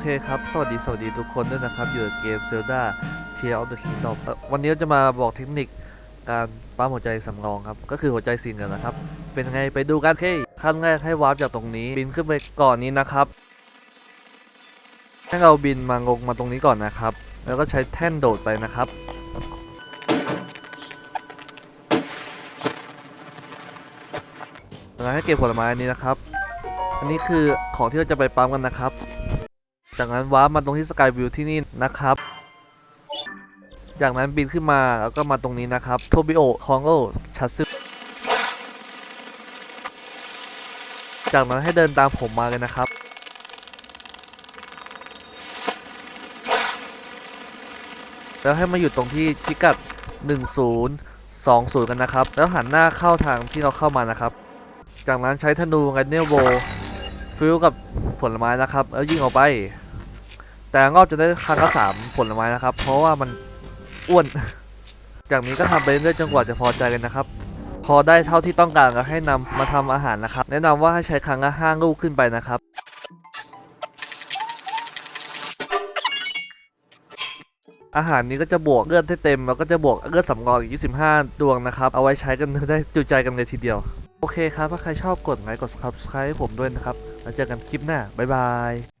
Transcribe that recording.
เคครับ สวัสดี สวัสดีทุกคนด้วยนะครับ อยู่เกม Zelda Tear of the Kingdom เอ่อวันนี้จะมาบอกเทคนิคการปั๊มหัวใจสำรองครับ ก็คือหัวใจสิงกันนะครับ เป็นไงไปดูกันเฮ้ขั้นแรกให้วาร์ปจากตรงนี้ บินขึ้นไปก่อนนี้นะครับให้เราบินมางงมาตรงนี้ก่อนนะครับ แล้วก็ใช้แท่นโดดไปนะครับแล้วให้เก็บผลไม้นี้นะครับ อันนี้คือของที่เราจะไปปั๊มกันนะครับ จากนั้นวาร์ปมาตรงที่สกายวิวที่นี่นะครับ จากนั้นบินขึ้นมาแล้วก็มาตรงนี้นะครับโทบิโอคองโอชัตซึจากนั้นให้เดินตามผมมาเลยนะครับ แล้วให้มาอยู่ตรงที่พิกัด 1020 กันนะครับ แล้วหันหน้าเข้าทางที่เราเข้ามานะครับ จากนั้นใช้ธนูไงเนลโบฟิลกับผลไม้นะครับ แล้วยิงออกไป แต่งอบจะได้ครั้งละสามผลไม้นะครับ เพราะว่ามันอ้วน จากนี้ก็ทำไปเรื่อยจนกว่าจะพอใจกันนะครับ พอได้เท่าที่ต้องการก็ให้นำมาทำอาหารนะครับ แนะนำว่าให้ใช้ครั้งละห้าลูกขึ้นไปนะครับอาหารนี้ก็จะบวกเลือดให้เต็มแล้วก็จะบวกเลือดสำรองอีก 25 ดวงนะครับ เอาไว้ใช้กันได้จุใจกันเลยทีเดียว โอเคครับ ถ้าใครชอบกดไลค์กด subscribe ผมด้วยนะครับ แล้วเจอกันคลิปหน้า บ๊ายบาย